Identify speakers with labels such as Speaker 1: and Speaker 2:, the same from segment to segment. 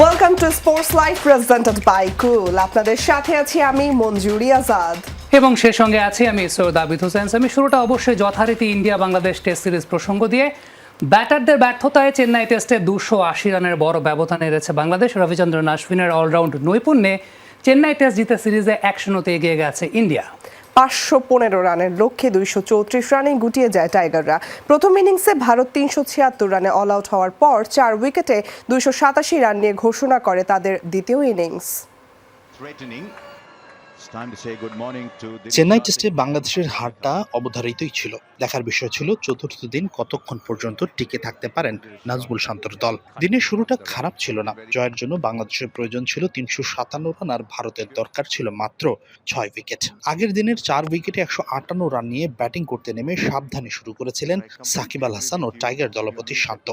Speaker 1: Welcome to sports live presented by cool আপনাদের সাথে আছি আমি মঞ্জুরি আজাদ।
Speaker 2: এবং সে সঙ্গে আছি আমি সৈয়দ আবিদ হোসেন। আমি শুরুটা অবশ্যই যথারীতি ইন্ডিয়া বাংলাদেশ টেস্ট সিরিজ প্রসঙ্গ দিয়ে। ব্যাটারদের ব্যর্থতায় চেন্নাই টেস্টে দুশো আশি রানের বড় ব্যবধান এনেছে বাংলাদেশ। রবিচন্দ্রন আশ্বিনের অলরাউন্ড নৈপুণ্যে চেন্নাই টেস্ট জিতে সিরিজে এক এগিয়ে গেছে ইন্ডিয়া।
Speaker 1: পাঁচশো পনেরো রানের লক্ষ্যে দুইশো চৌত্রিশ রানে গুটিয়ে যায় টাইগাররা। প্রথম ইনিংসে ভারত তিনশো ছিয়াত্তর রানে অল আউট হওয়ার পর চার উইকেটে দুইশো সাতাশি রান নিয়ে ঘোষণা করে তাদের দ্বিতীয় ইনিংস।
Speaker 3: চেন্নাই টেস্টে বাংলাদেশের হারটা অবধারিতই ছিল। দেখার বিষয় ছিল চতুর্থ দিন কতক্ষণ পর্যন্ত টিকে থাকতে পারেন নাজমুল শান্তর দল। দিনের শুরুটা খারাপ ছিল না। জয়ের জন্য বাংলাদেশের প্রয়োজন ছিল তিনশো সাতান্ন রান আর ভারতের দরকার ছিল মাত্র ছয় উইকেট। আগের দিনের চার উইকেটে একশো আটান্ন রান নিয়ে ব্যাটিং করতে নেমে সাবধানে শুরু করেছিলেন সাকিব আল হাসান ও টাইগার দলপতি শান্ত।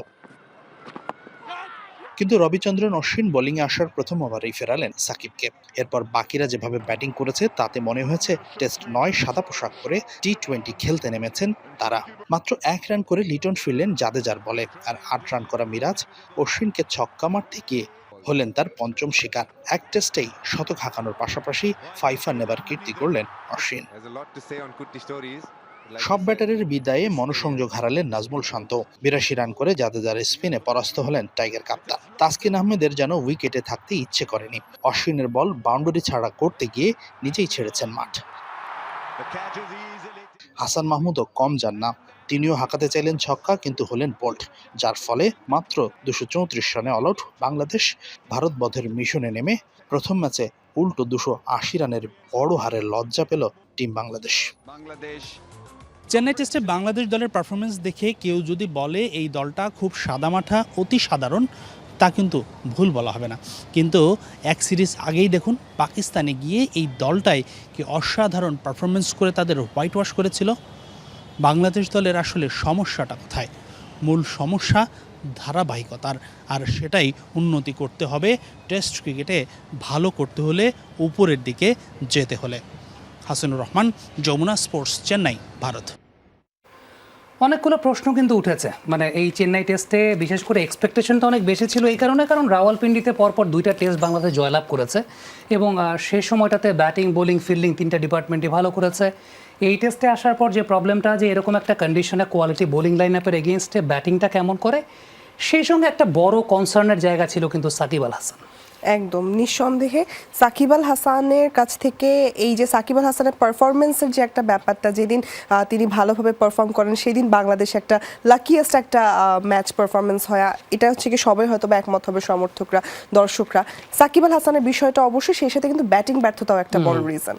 Speaker 3: কিন্তু রবিচন্দ্রন অশ্বিন বোলিংয়ে আসার প্রথম ওভারেই ফেরালেন সাকিবকে। এরপর বাকিরা যেভাবে ব্যাটিং করেছে, তাতে মনে হয়েছে টেস্ট নয়, সাদা পোশাক পরে টি টোয়েন্টি খেলতে নেমেছেন তারা। মাত্র এক রান করে লিটন ফিরলেন জাদেজার বলে, আর আট রান করা মিরাজ অশ্বিনকে ছক্কা মারতে গিয়ে হলেন তার পঞ্চম শিকার। এক টেস্টেই শতক হাঁকানোর পাশাপাশি ফাইফা নেবার কীর্তি করলেন অশ্বিন। সব ব্যাটারের বিদায়ে মনোসংযোগ হারালেন নাজমুল শান্ত। বিরাশি রান করে জাদেজার স্পিনে পরাস্ত হলেন টাইগার কাপ্তান। তাসকিন আহমেদের যেন উইকেটে থাকতে ইচ্ছে করেনি। অশ্বিনের বল বাউন্ডারি ছাড়া করতে গিয়ে নিজেই ছেড়েছেন মাঠ. হাসান মাহমুদও কম যান না। তিনিও হাঁকাতে চাইলেন ছক্কা কিন্তু হলেন বোল্ট যার ফলে মাত্র দুশো চৌত্রিশ রানে অল আউট বাংলাদেশ ভারত বধের মিশনে নেমে প্রথম ম্যাচে উল্টো দুশো আশি রানের বড় হারের লজ্জা পেল টিম বাংলাদেশ।
Speaker 4: Bangladesh
Speaker 5: চেন্নাই টেস্টে বাংলাদেশ দলের পারফরমেন্স দেখে কেউ যদি বলে এই দলটা খুব সাদামাঠা, অতি সাধারণ, তা কিন্তু ভুল বলা হবে না। কিন্তু এক সিরিজ আগেই দেখুন, পাকিস্তানে গিয়ে এই দলটাই কি অসাধারণ পারফরমেন্স করে তাদের হোয়াইট ওয়াশ করেছিল। বাংলাদেশ দলের আসলে সমস্যাটা কোথায়? মূল সমস্যা ধারাবাহিকতার। আর সেটাই উন্নতি করতে হবে টেস্ট ক্রিকেটে ভালো করতে হলে উপরের দিকে যেতে হলে। হাসানুর রহমান, যমুনা স্পোর্টস চেন্নাই, ভারত।
Speaker 2: অনেকগুলো প্রশ্ন কিন্তু উঠেছে। মানে এই চেন্নাই টেস্টে বিশেষ করে এক্সপেকটেশনটা অনেক বেশি ছিল এই কারণে, কারণ রাওয়ালপিন্ডিতে পরপর দুইটা টেস্ট বাংলাদেশ জয়লাভ করেছে এবং সেই সময়টাতে ব্যাটিং বোলিং ফিল্ডিং তিনটা ডিপার্টমেন্টই ভালো করেছে। এই টেস্টে আসার পর যে প্রবলেমটা যে এরকম একটা কন্ডিশনে কোয়ালিটি বোলিং লাইন আপের এগেনস্টে ব্যাটিংটা কেমন করে, সেই সঙ্গে একটা বড় কনসার্নের জায়গা ছিল কিন্তু সাকিব আল হাসান।
Speaker 1: একদম নিঃসন্দেহে সাকিব আল হাসানের কাছ থেকে এই যে সাকিব আল হাসানের পারফরমেন্সের যে একটা ব্যাপারটা যেদিন তিনি ভালোভাবে পারফর্ম করেন সেই দিন বাংলাদেশ একটা লাকিয়েস্ট একটা ম্যাচ পারফরমেন্স হয়। এটা হচ্ছে কি সবাই হয়তো বা একমত হবে সমর্থকরা দর্শকরা। সাকিব আল হাসানের বিষয়টা অবশ্যই সেই সাথে কিন্তু ব্যাটিং ব্যর্থতাও একটা বড় রিজন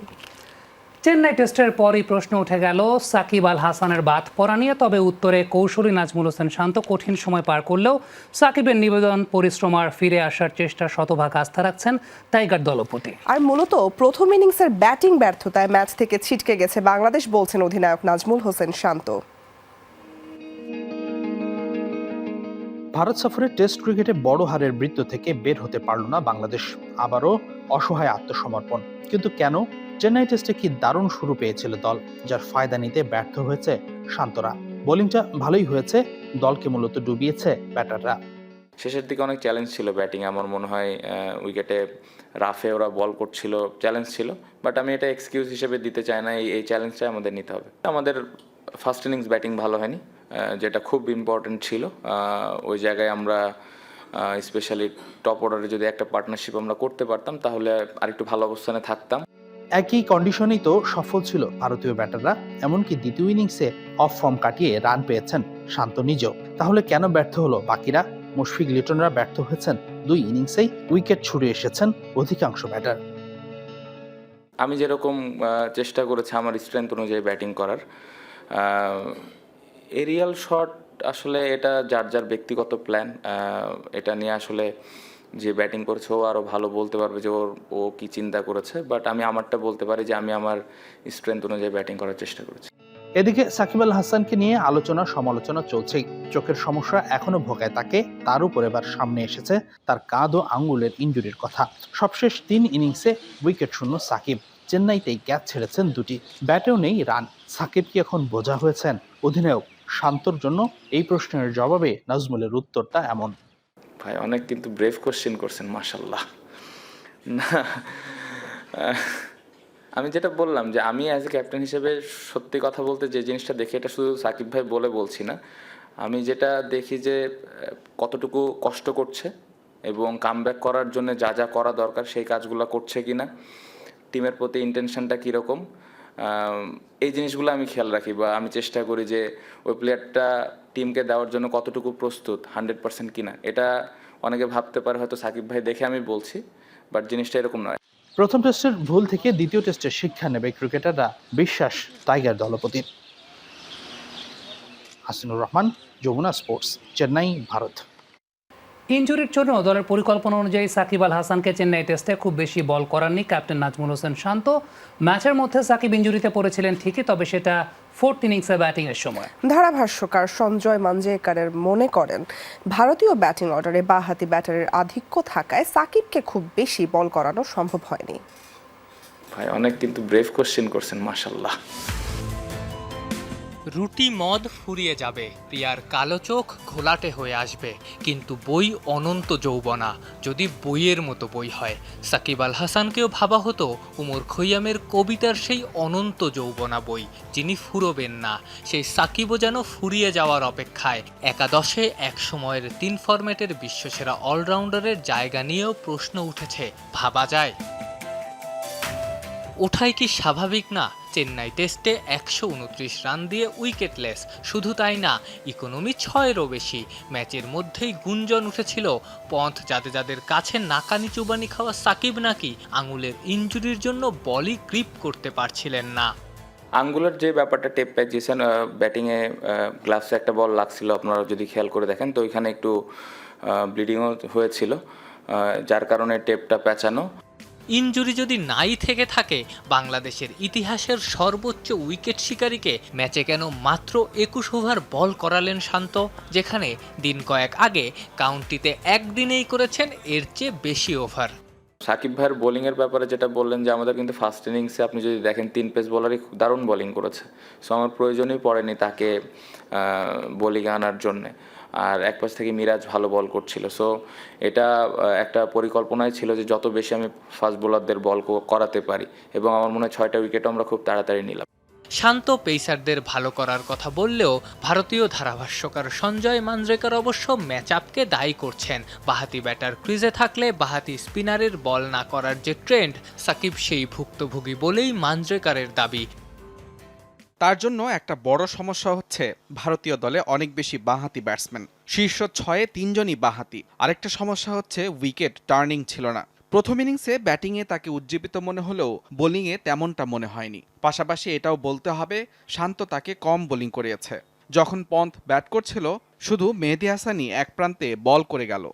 Speaker 2: চেন্নাই টেস্টের পরই প্রশ্ন উঠে গেল সাকিব আল হাসানের বাদ পড়া নিয়ে। তবে উত্তরে কৌশলী নাজমুল হোসেন শান্ত কঠিন সময় পার করলেও সাকিবের নিবেদন পরিশ্রম আর ফিরে আসার চেষ্টা শতভাগ আস্থা রাখছেন টাইগার দলপতি।
Speaker 1: আর মূলত প্রথম ইনিংসের ব্যাটিং ব্যর্থতায় ম্যাচ থেকে ছিটকে গেছে বাংলাদেশ বলছেন অধিনায়ক নাজমুল হোসেন শান্ত।
Speaker 3: ভারত সফরে টেস্ট ক্রিকেটে বড় হারের বৃত্ত থেকে বের হতে পারল না বাংলাদেশ। আবারও অসহায় আত্মসমর্পণ। কিন্তু কেন? চেন্নাই টেস্টে কি দারুণ শুরু পেয়েছিল দল, যার ফায়দা নিতে ব্যর্থ হয়েছে শান্তরা? বোলিংটা ভালোই হয়েছে, দলকে মূলত ডুবিয়েছে ব্যাটাররা।
Speaker 6: শেষের দিকে অনেক চ্যালেঞ্জ ছিল ব্যাটিং আমার মনে হয় উইকেটে রাফে ওরা বল করছিল চ্যালেঞ্জ ছিল বাট আমি এটা এক্সকিউজ হিসেবে দিতে চাই না, এই এই চ্যালেঞ্জটা আমাদের নিতে হবে। আমাদের ফার্স্ট ইনিংস ব্যাটিং ভালো হয়নি যেটা খুব ইম্পর্টেন্ট ছিল ওই জায়গায় আমরা স্পেশালি টপ অর্ডারে যদি একটা পার্টনারশিপ আমরা করতে পারতাম, তাহলে আরেকটু ভালো অবস্থানে থাকতাম।
Speaker 3: একই কন্ডিশনেই তো সফল ছিল ভারতীয় ব্যাটাররা, এমনকি দ্বিতীয় ইনিংসে অফ ফর্ম কাটিয়ে রান পেয়েছেন শান্ত নিজেও। তাহলে কেন ব্যর্থ হলো বাকিরা? মুশফিক লিটনরা ব্যর্থ হয়েছেন দুই ইনিংসেই উইকেট ছুড়ে এসেছেন অধিকাংশ ব্যাটার
Speaker 6: আমি যেরকম চেষ্টা করেছি আমার স্ট্রেংথ অনুযায়ী ব্যাটিং করার এরিয়াল শট আসলে এটা যার যার ব্যক্তিগত প্ল্যান এটা নিয়ে আসলে যে ব্যাটিং করেছে, ও আরও ভালো বলতে পারবে যে ওর, ও কী চিন্তা করেছে। বাট আমি আমারটা বলতে পারি যে আমি আমার স্ট্রেংথ অনুযায়ী ব্যাটিং করার চেষ্টা করেছি।
Speaker 3: এদিকে সাকিব আল হাসানকে নিয়ে আলোচনা সমালোচনা চলছেই। চোখের সমস্যা এখনও ভোগায় তাকে। তার উপর এবার সামনে এসেছে তার কাঁধ ও আঙ্গুলের ইনজুরির কথা। সবশেষ তিন ইনিংসে উইকেট শূন্য সাকিব। চেন্নাইতেই ক্যাচ ছেড়েছেন দুটি। ব্যাটেও নেই রান। সাকিব কি এখন বোঝা হয়েছেন? অধিনায়ক শান্তর জন্য এই প্রশ্নের জবাবে নাজমুলের উত্তরটা এমন।
Speaker 6: ভাই, অনেক কিন্তু ব্রেভ কোশ্চেন করছেন মাশাল্লাহ না, আমি যেটা বললাম যে আমি অ্যাজ এ ক্যাপ্টেন হিসেবে সত্যি কথা বলতে যে জিনিসটা দেখি, এটা শুধু সাকিব ভাই বলে বলছি না। আমি যেটা দেখি যে কতটুকু কষ্ট করছে এবং কামব্যাক করার জন্য যা যা করা দরকার, সেই কাজগুলো করছে কি না টিমের প্রতি ইন্টেনশনটা কীরকম এই জিনিসগুলো আমি খেয়াল রাখি বা আমি চেষ্টা করি যে ওই প্লেয়ারটা টিমকে দেওয়ার জন্য কতটুকু প্রস্তুত, হান্ড্রেড পার্সেন্ট কিনা, এটা অনেকে ভাবতে পারে, হয়তো সাকিব ভাই দেখে আমি বলছি, বাট জিনিসটা এরকম নয়।
Speaker 3: প্রথম টেস্টের ভুল থেকে দ্বিতীয় টেস্টের শিক্ষা নেবে ক্রিকেটাররা বিশ্বাস টাইগার দলপতির হাসিনুর রহমান, যমুনা স্পোর্টস, চেন্নাই, ভারত।
Speaker 2: ইনজুরির জন্য দলের পরিকল্পনা অনুযায়ী সাকিব আল হাসানকে চেন্নাই টেস্টে খুব বেশি বল করাননি ক্যাপ্টেন নাজমুল হোসেন শান্ত। ম্যাচের মধ্যে সাকিব ইনজুরিতে পড়েছিলেন ঠিকই তবে সেটা ফোর্থ ইনিংসে ব্যাটিংয়ের সময়।
Speaker 1: ধারাভাষ্যকার সঞ্জয় মাঞ্জেকারের মনে করেন ভারতীয় ব্যাটিং অর্ডারে বাহাতি ব্যাটারের আধিক্য থাকায় সাকিবকে খুব বেশি বল করানো সম্ভব হয়নি।
Speaker 6: ভাই অনেক কিন্তু ব্রেভ কোশ্চেন করছেন মাশাল্লাহ
Speaker 7: রুটি মদ ফুরিয়ে যাবে। প্রিয়ার কালো চোখ ঘোলাটে হয়ে আসবে। কিন্তু বই অনন্ত যৌবনা, যদি বইয়ের মতো বই হয়। সাকিব আল হাসানকেও ভাবা হতো, উমর খৈয়ামের কবিতার সেই অনন্ত যৌবনা বই, যিনি ফুরোবেন না। সেই সাকিবও যেন ফুরিয়ে যাওয়ার অপেক্ষায়। একাদশে এক সময়ের তিন ফরম্যাটের বিশ্বসেরা অলরাউন্ডারের জায়গা নিয়েও প্রশ্ন উঠেছে, ভাবা যায়? ওঠাই কি স্বাভাবিক না? চেন্নাই টেস্টে একশো উনত্রিশ রান দিয়ে উইকেটলেস। শুধু তাই না, ইকোনমি ছয়েরও বেশি। ম্যাচের মধ্যেই গুঞ্জন উঠেছিল পন্থ যাদের কাছে নাকানি চুবানি খাওয়া সাকিব নাকি আঙুলের ইঞ্জুরির জন্য বলই গ্রিপ করতে পারছিলেন না।
Speaker 6: আঙ্গুলের যে ব্যাপারটা টেপ প্যাক ব্যাটিংয়ে গ্লাভসে একটা বল লাগছিল, আপনারা যদি খেয়াল করে দেখেন, তো ওইখানে একটু ব্লিডিংও হয়েছিল যার কারণে টেপটা পেঁচানো।
Speaker 7: ইনজুরি যদি নাই থেকে থাকে, বাংলাদেশের ইতিহাসের সর্বোচ্চ উইকেট শিকারীকে ম্যাচে কেন মাত্র একুশ ওভার বল করালেন শান্ত, যেখানে দিন কয়েক আগে কাউন্টিতে একদিনেই করেছেন এর চেয়ে বেশি ওভার।
Speaker 6: সাকিব ভাইয়ের বোলিংয়ের ব্যাপারে যেটা বললেন যে, আমাদের কিন্তু ফার্স্ট ইনিংসে আপনি যদি দেখেন, তিন পেস বলারই দারুণ বোলিং করেছে। সো আমার প্রয়োজনই পড়েনি তাকে বোলিংয়ে আনার জন্যে। আর এক পাশ থেকে মিরাজ ভালো বল করছিল। সো এটা একটা পরিকল্পনাই ছিল যে যত বেশি আমি ফাস্ট বোলারদের বল করাতে পারি এবং আমার মনে হয় ছয়টা উইকেটও আমরা খুব তাড়াতাড়ি নিলাম।
Speaker 7: শান্ত পেসারদের ভালো করার কথা বললেও ভারতীয় ধারাভাষ্যকার সঞ্জয় মানজরেকর অবশ্য ম্যাচ আপকে দায়ী করছেন। বাহাতি ব্যাটার ক্রিজে থাকলে বাহাতি স্পিনারের বল না করার যে ট্রেন্ড সাকিব সেই ভুক্তভোগী বলেই মানজরেকারের দাবি।
Speaker 8: তার জন্য একটা বড় সমস্যা হচ্ছে ভারতীয় দলে অনেক বেশি বাঁহাতি ব্যাটসম্যান। শীর্ষ ছয়ে তিনজনই বাঁহাতি। আরেকটা সমস্যা হচ্ছে উইকেট টার্নিং ছিল না। প্রথম ইনিংসে ব্যাটিংয়ে তাকে উজ্জীবিত মনে হলেও বোলিংয়ে তেমনটা মনে হয়নি। পাশাপাশি এটাও বলতে হবে, শান্ত তাকে কম বোলিং করিয়েছে। যখন পন্থ ব্যাট করছিল, শুধু মেহেদি হাসানই এক প্রান্তে বল করে গেল।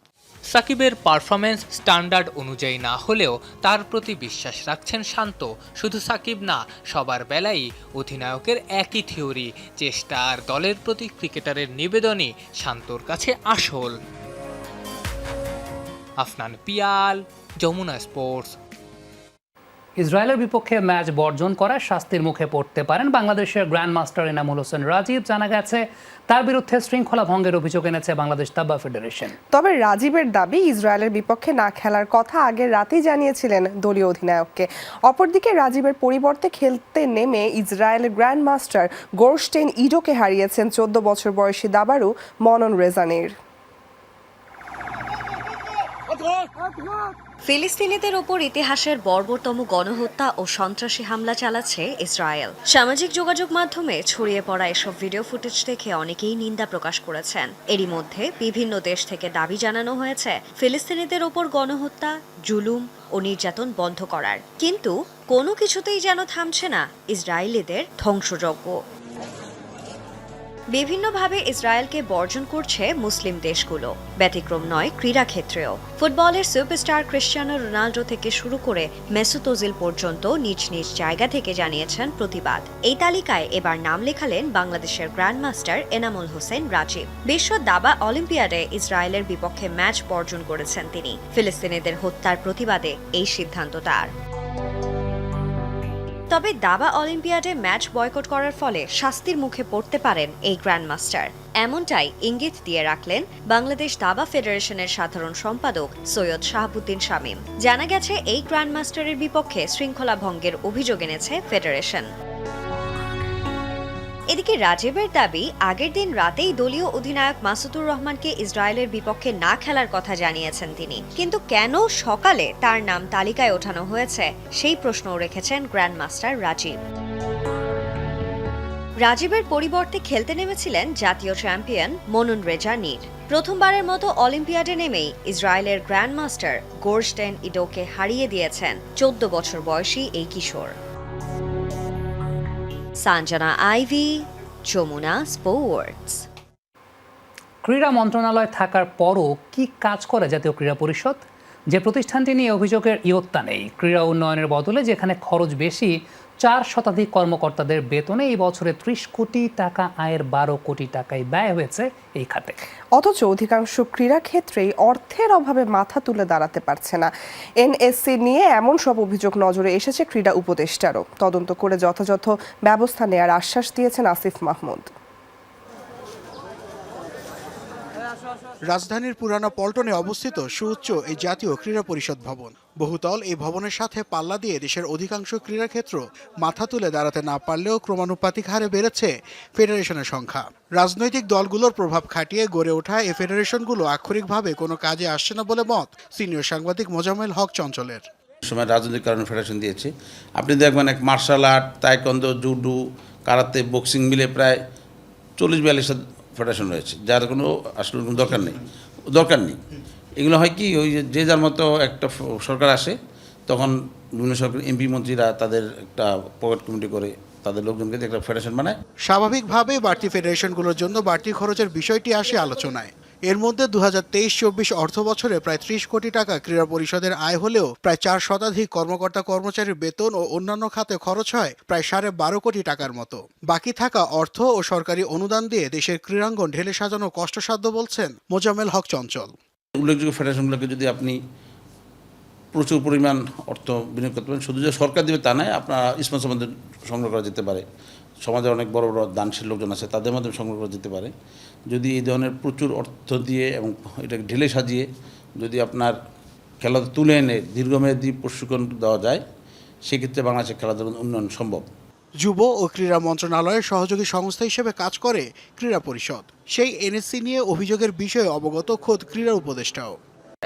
Speaker 7: সাকিবের পারফরমেন্স স্ট্যান্ডার্ড অনুযায়ী না হলেও তার প্রতি বিশ্বাস রাখছেন শান্ত। শুধু সাকিব না, সবার বেলাই অধিনায়কের একই থিওরি চেষ্টা আর দলের প্রতি ক্রিকেটারের নিবেদনই শান্তর কাছে আসল। আফনান পিয়াল, যমুনা স্পোর্টস।
Speaker 2: ইসরায়েলের বিপক্ষে ম্যাচ বর্জন করায় শাস্তির মুখে পড়তে পারেন বাংলাদেশের গ্র্যান্ড মাস্টার এনামুল হোসেন রাজীব। জানা গেছে, তার বিরুদ্ধে শৃঙ্খলা ভঙ্গের অভিযোগ এনেছে বাংলাদেশ তাব্বা ফেডারেশন।
Speaker 1: তবে রাজীবের দাবি, ইসরায়েলের বিপক্ষে না খেলার কথা আগের রাতেই জানিয়েছিলেন দলীয় অধিনায়ককে। অপরদিকে রাজীবের পরিবর্তে খেলতে নেমে ইসরায়েলের গ্র্যান্ড মাস্টার গোরস্টেইন ইডোকে হারিয়েছেন চোদ্দ বছর বয়সী দাবারু মনন রেজানির।
Speaker 9: ফিলিস্তিনিদের ওপর ইতিহাসের বর্বরতম গণহত্যা ও সন্ত্রাসী হামলা চালাচ্ছে ইসরায়েল। সামাজিক যোগাযোগ মাধ্যমে ছড়িয়ে পড়া এসব ভিডিও ফুটেজ দেখে অনেকেই নিন্দা প্রকাশ করেছেন। এরই মধ্যে বিভিন্ন দেশ থেকে দাবি জানানো হয়েছে, ফিলিস্তিনিদের ওপর গণহত্যা, জুলুম ও নির্যাতন বন্ধ করার। কিন্তু কোনো কিছুতেই যেন থামছে না ইসরায়েলিদের ধ্বংসযজ্ঞ। বিভিন্নভাবে ইসরায়েলকে বর্জন করছে মুসলিম দেশগুলো। ব্যতিক্রম নয় ক্রীড়া ক্ষেত্রেও ফুটবলের সুপারস্টার ক্রিশ্চিয়ানো রোনাল্ডো থেকে শুরু করে মেসুত ওজিল পর্যন্ত নিজ নিজ জায়গা থেকে জানিয়েছেন প্রতিবাদ। এই তালিকায় এবার নাম লেখালেন বাংলাদেশের গ্র্যান্ডমাস্টার এনামুল হোসেন রাজীব। বিশ্ব দাবা অলিম্পিয়াডে ইসরায়েলের বিপক্ষে ম্যাচ বর্জন করেছেন তিনি। ফিলিস্তিনিদের হত্যার প্রতিবাদে এই সিদ্ধান্ত তার। তবে দাবা অলিম্পিয়াডে ম্যাচ বয়কট করার ফলে শাস্তির মুখে পড়তে পারেন এই গ্র্যান্ডমাস্টার। এমনটাই ইঙ্গিত দিয়ে রাখলেন বাংলাদেশ দাবা ফেডারেশনের সাধারণ সম্পাদক সৈয়দ শাহাবুদ্দিন শামীম। জানা গেছে, এই গ্র্যান্ডমাস্টারের বিপক্ষে শৃঙ্খলা ভঙ্গের অভিযোগ এনেছে ফেডারেশন। এদিকে রাজীবের দাবি, আগের দিন রাতেই দলীয় অধিনায়ক মাসুদুর রহমানকে ইসরায়েলের বিপক্ষে না খেলার কথা জানিয়েছেন তিনি। কিন্তু কেন সকালে তার নাম তালিকায় ওঠানো হয়েছে, সেই প্রশ্নও রেখেছেন গ্র্যান্ডমাস্টার রাজীব। রাজীবের পরিবর্তে খেলতে নেমেছিলেন জাতীয় চ্যাম্পিয়ন মনুন রেজা নীর। প্রথমবারের মতো অলিম্পিয়াডে নেমেই ইসরায়েলের গ্র্যান্ডমাস্টার গোর্স্টেন ইডোকে হারিয়ে দিয়েছেন চোদ্দ বছর বয়সী এই কিশোর। সাঞ্জনা আইভি যমুনা স্পোর্টস
Speaker 2: ক্রীড়া মন্ত্রণালয় থাকার পরও কি কাজ করে জাতীয় ক্রীড়া পরিষদ? যে প্রতিষ্ঠানটি নিয়ে অভিযোগের ইয়ত্তা নেই। ক্রীড়া উন্নয়নের বদলে যেখানে খরচ বেশি, চার শতাধিক কর্মকর্তাদের বেতনে এই বছরে ত্রিশ কোটি টাকা আয়ের বারো কোটি টাকায় ব্যয় হয়েছে এই খাতে।
Speaker 1: অথচ অধিকাংশ ক্রীড়া ক্ষেত্রেই অর্থের অভাবে মাথা তুলে দাঁড়াতে পারছে না। এনএসসি নিয়ে এমন সব অভিযোগ নজরে এসেছে ক্রীড়া উপদেষ্টারও। তদন্ত করে যথাযথ ব্যবস্থা নেয়ার আশ্বাস দিয়েছেন আসিফ মাহমুদ।
Speaker 10: রাজধানীর পুরানা পল্টনে অবস্থিত সুউচ্চ এই জাতীয় ক্রীড়া পরিষদ ভবন। বহুতল এই ভবনের সাথে পাল্লা দিয়ে দেশের অধিকাংশ ক্রীড়াক্ষেত্র মাথা তুলে দাঁড়াতে না পারলেও ক্রমানুপাতিক হারে বেড়েছে ফেডারেশনের সংখ্যা। রাজনৈতিক দলগুলোর প্রভাব খাটিয়ে গড়ে ওঠা এই ফেডারেশনগুলো আক্ষরিকভাবে কোনো কাজে আসছে না বলে মত সিনিয়র সাংবাদিক মোজামেল হক চঞ্চলের।
Speaker 11: সময় রাজনৈতিক কারণে ফেডারেশন দিয়েছে। আপনি দেখবেন এক martial art taekwondo judo, karate, boxing মিলে প্রায় চল্লিশ বিয়াল্লিশটা ফেডারেশন রয়েছে, যার কোনো আসলে কোনো দরকার নেই দরকার নেই। এগুলো হয় কি, ওই যে যার মতো একটা সরকার আসে, তখন বিভিন্ন সরকার, এমপি মন্ত্রীরা তাদের একটা পকেট কমিটি করে তাদের লোকজনকে একটা ফেডারেশন বানায়।
Speaker 10: স্বাভাবিকভাবে বাড়তি ফেডারেশনগুলোর জন্য বাড়তি খরচের বিষয়টি আসে আলোচনায়। এর মধ্যে দু হাজার তেইশ চব্বিশ অর্থ বছরে প্রায় ত্রিশ কোটি টাকা ক্রীড়া পরিষদের আয় হলেও প্রায় চার শতাধিক কর্মকর্তা কর্মচারীর বেতন ও অন্যান্য খাতে খরচ হয় প্রায় সাড়ে বারো কোটি টাকার মতো। বাকি থাকা অর্থ ও সরকারি অনুদান দিয়ে দেশের ক্রীড়াঙ্গন ঢেলে সাজানো কষ্টসাধ্য বলছেন মোজাম্মেল হক চঞ্চল।
Speaker 11: উল্লেখযোগ্য ফেডারেশনগুলোকে যদি আপনি প্রচুর পরিমাণ অর্থ বিনিয়োগ করতে পারেন, শুধু যে সরকার দেবে তা নয়, আপনার স্পন্সর সংগ্রহ করা যেতে পারে। সমাজের অনেক বড় বড় দানশীল লোকজন আছে, তাদের মাধ্যমে সংগ্রহ করা যেতে পারে। যদি এই ধরনের প্রচুর অর্থ দিয়ে এবং এটাকে ঢেলে সাজিয়ে যদি আপনার খেলা তুলে এনে দীর্ঘমেয়াদী প্রশিক্ষণ দেওয়া যায় সেক্ষেত্রে বাংলাদেশের খেলাধুলার উন্নয়ন সম্ভব।
Speaker 10: যুব ও ক্রীড়া মন্ত্রণালয়ের সহযোগী সংস্থা হিসেবে কাজ করে ক্রীড়া পরিষদ। সেই এনএসসি নিয়ে অভিযোগের বিষয়ে অবগত খোদ ক্রীড়া উপদেষ্টাও।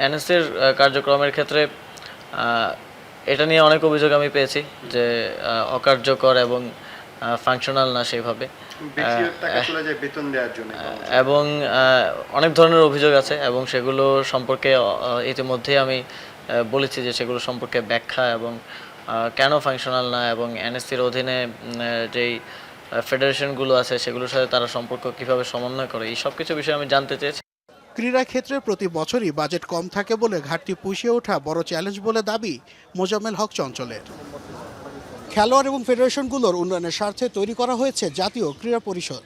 Speaker 12: এনএসসির কার্যক্রমের ক্ষেত্রে এটা নিয়ে অনেক অভিযোগ আমি পেয়েছি যে অকার্যকর এবং ফাংশনাল না সেইভাবে।
Speaker 10: বেতন দেওয়ার জন্য
Speaker 12: এবং অনেক ধরনের অভিযোগ আছে এবং সেগুলো সম্পর্কে ইতিমধ্যেই আমি বলেছি যে সেগুলো সম্পর্কে ব্যাখ্যা এবং কেন ফাংশনাল না এবং এনএসসির অধীনে যেই ফেডারেশনগুলো আছে সেগুলোর সাথে তারা সম্পর্ক কীভাবে সমন্বয় করে এই সব কিছু বিষয়ে আমি জানতে চেয়েছি।
Speaker 10: ক্রীড়া ক্ষেত্রে প্রতি বছরই বাজেট কম থাকে বলে ঘাটতি পুষিয়ে ওঠা বড় চ্যালেঞ্জ বলে দাবি মোজাম্মেল হক চঞ্চলের। খেলোয়াড় এবং ফেডারেশনগুলোর উন্নয়নের স্বার্থে তৈরি করা হয়েছে জাতীয় ক্রীড়া পরিষদ।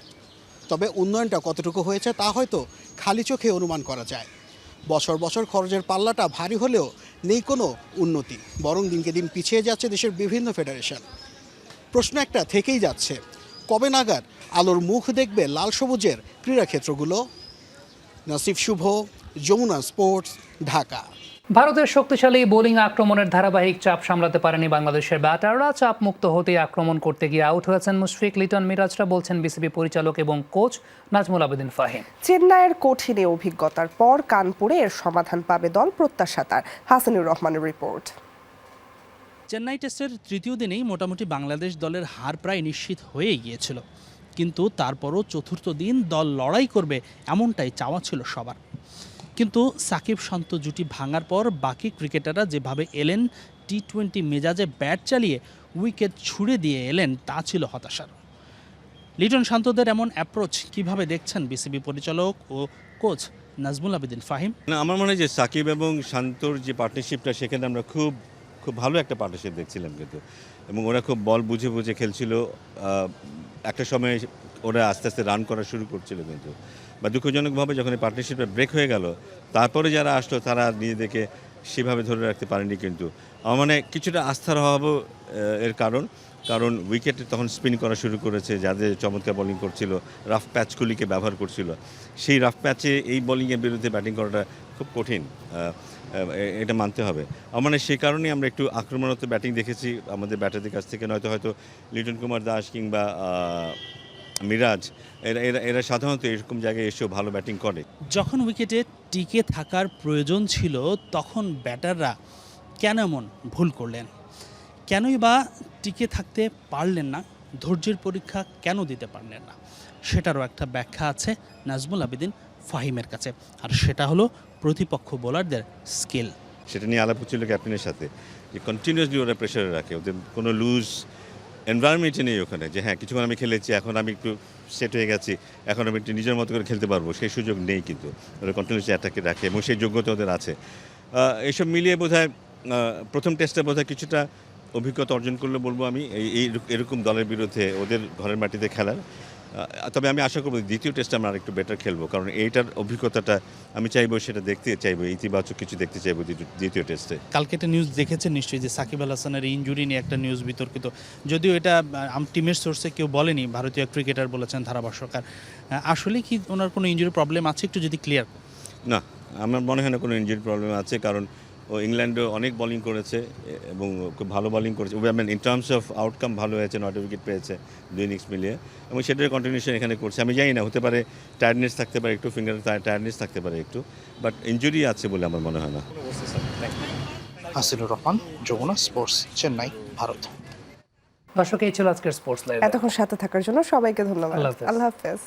Speaker 10: তবে উন্নয়নটা কতটুকু হয়েছে তা হয়তো খালি চোখে অনুমান করা যায়। বছর বছর খরচের পাল্লাটা ভারী হলেও নেই কোনো উন্নতি, বরং দিনকে দিন পিছিয়ে যাচ্ছে দেশের বিভিন্ন ফেডারেশন। প্রশ্ন একটা থেকেই যাচ্ছে, কবে নাগাদ আলোর মুখ দেখবে লাল সবুজের ক্রীড়াক্ষেত্রগুলো? নাসিফ শুভ, যমুনা স্পোর্টস, ঢাকা।
Speaker 2: ভারতের শক্তিশালী বোলিং আক্রমণের ধারাবাহিক চাপ সামলাতে পারেনি বাংলাদেশের ব্যাটাররা। চাপ মুক্ত হতে আক্রমণ করতে গিয়ে আউট হয়েছেন মুশফিক লিটন মিরাজরা বলছেন বিসিবি পরিচালক এবং কোচ নাজমুল আবেদিন ফাহিম।
Speaker 1: চেন্নাইয়ের কঠিনে অভিজ্ঞতার পর কানপুরে এর সমাধান পাবে দল প্রত্যাশা তার। হাসানুর রহমানের রিপোর্ট।
Speaker 5: চেন্নাই টেস্টের তৃতীয় দিনেই মোটামুটি বাংলাদেশ দলের হার প্রায় নিশ্চিত হয়ে গিয়েছিল। কিন্তু তারপরও চতুর্থ দিন দল লড়াই করবে এমনটাই চাওয়া ছিল সবার। কিন্তু সাকিব শান্ত জুটি ভাঙার পর বাকি ক্রিকেটাররা যেভাবে এলেন টি টোয়েন্টি মেজাজে ব্যাট চালিয়ে উইকেট ছুড়ে দিয়ে এলেন, তা ছিল হতাশার। লিটন শান্তদের এমন অ্যাপ্রোচ কীভাবে দেখছেন বিসিবি পরিচালক ও কোচ নাজমুল আবেদিন ফাহিম?
Speaker 13: আমার মনে হয় যে সাকিব এবং শান্তর যে পার্টনারশিপটা সেখানে আমরা খুব খুব ভালো একটা পার্টনারশিপ দেখছিলাম কিন্তু। এবং ওরা খুব বল বুঝে বুঝে খেলছিল একটা সময় ওরা আস্তে আস্তে রান করা শুরু করছিল কিন্তু। বা দুঃখজনকভাবে যখন এই পার্টনারশিপটা ব্রেক হয়ে গেল তারপরে যারা আসলো তারা নিজেদেরকে সেভাবে ধরে রাখতে পারেনি কিন্তু। আমার মানে কিছুটা আস্থার অভাবও আহ, এর কারণ। কারণ উইকেটে তখন স্পিন করা শুরু করেছে যাদের চমৎকার বোলিং করছিল রাফ প্যাচগুলিকে ব্যবহার করছিল। সেই রাফ প্যাচে এই বোলিংয়ের বিরুদ্ধে ব্যাটিং করাটা খুব কঠিন এটা মানতে হবে। আমার মানে সেই কারণেই আমরা একটু আক্রমণাত্মক ব্যাটিং দেখেছি আমাদের ব্যাটারদের কাছ থেকে নয়তো হয়তো লিটন কুমার দাস কিংবা মিরাজ এরা এরা এরা সাধারণত এরকম জায়গায় এসেও ভালো ব্যাটিং করে।
Speaker 3: যখন উইকেটে টিকে থাকার প্রয়োজন ছিল তখন ব্যাটাররা কেন এমন ভুল করলেন? কেনই বা টিকে থাকতে পারলেন না? ধৈর্যের পরীক্ষা কেন দিতে পারলেন না? সেটারও একটা ব্যাখ্যা আছে নাজমুল আবেদিন ফাহিমের কাছে। আর সেটা হলো প্রতিপক্ষ বোলারদের স্কিল।
Speaker 13: সেটা নিয়ে আলাপ হচ্ছিল ক্যাপ্টেনের সাথে। যে কন্টিনিউয়াসলি ওরা প্রেশারে রাখে ওদের কোনো লুজ এনভায়রনমেন্টে নেই ওখানে, যে হ্যাঁ কিছুক্ষণ আমি খেলেছি, এখন আমি একটু সেট হয়ে গেছি, এখন আমি একটু নিজের মতো করে খেলতে পারব, সেই সুযোগ নেই কিন্তু। ওরা কন্টিনিউসলি অ্যাটাকে রাখে এবং সেই যোগ্যতা ওদের আছে। এসব মিলিয়ে বোধ প্রথম টেস্টে বোধ কিছুটা অভিজ্ঞতা অর্জন করলে বলব আমি, এই এরকম দলের বিরুদ্ধে ওদের ঘরের মাটিতে খেলার। তবে আমি আশা করব দ্বিতীয় টেস্টে আমরা আরেকটু বেটার খেলব কারণ এইটার অভিজ্ঞতাটা আমি চাইব সেটা দেখতে চাইব ইতিবাচক কিছু দেখতে চাইব দ্বিতীয়- টেস্টে।
Speaker 3: কালকে একটা নিউজ দেখেছেন নিশ্চয়ই যে সাকিব আল হাসানের ইঞ্জুরি নিয়ে একটা নিউজ বিতর্কিত। যদিও এটা টিমের সোর্সে কেউ বলেনি ভারতীয় ক্রিকেটার বলেছেন ধারাভাষ্যকার। আসলে কি ওনার কোনো ইঞ্জুরি প্রবলেম আছে একটু যদি ক্লিয়ার
Speaker 13: না আমার মনে হয় না কোনো ইঞ্জুরি প্রবলেম আছে কারণ ও ইংল্যান্ডে অনেক বোলিং করেছে এবং খুব ভালো বলিং করেছে। মানে ইন টার্মস অফ আউটকাম ভালো হয়েছে নয়টা উইকেট পেয়েছে দুই ইনিংস মিলিয়ে এবং সেটার কন্টিনিউশন এখানে করছে। আমি জানি না হতে পারে টায়ার্ডনেস থাকতে পারে একটু ফিঙ্গার টায়ার্ডনেস থাকতে পারে একটু বাট ইঞ্জুরি আছে বলে আমার মনে হয় না।
Speaker 14: হাসিনুর রহমান যমুনা স্পোর্টস চেন্নাই ভারত।
Speaker 2: দর্শক এই ছিল আজকের স্পোর্টস লাইভ।
Speaker 1: এতক্ষণ সাথে থাকার জন্য সবাইকে ধন্যবাদ।
Speaker 2: আল্লাহ হাফেজ।
Speaker 1: আল্লাহ হাফেজ।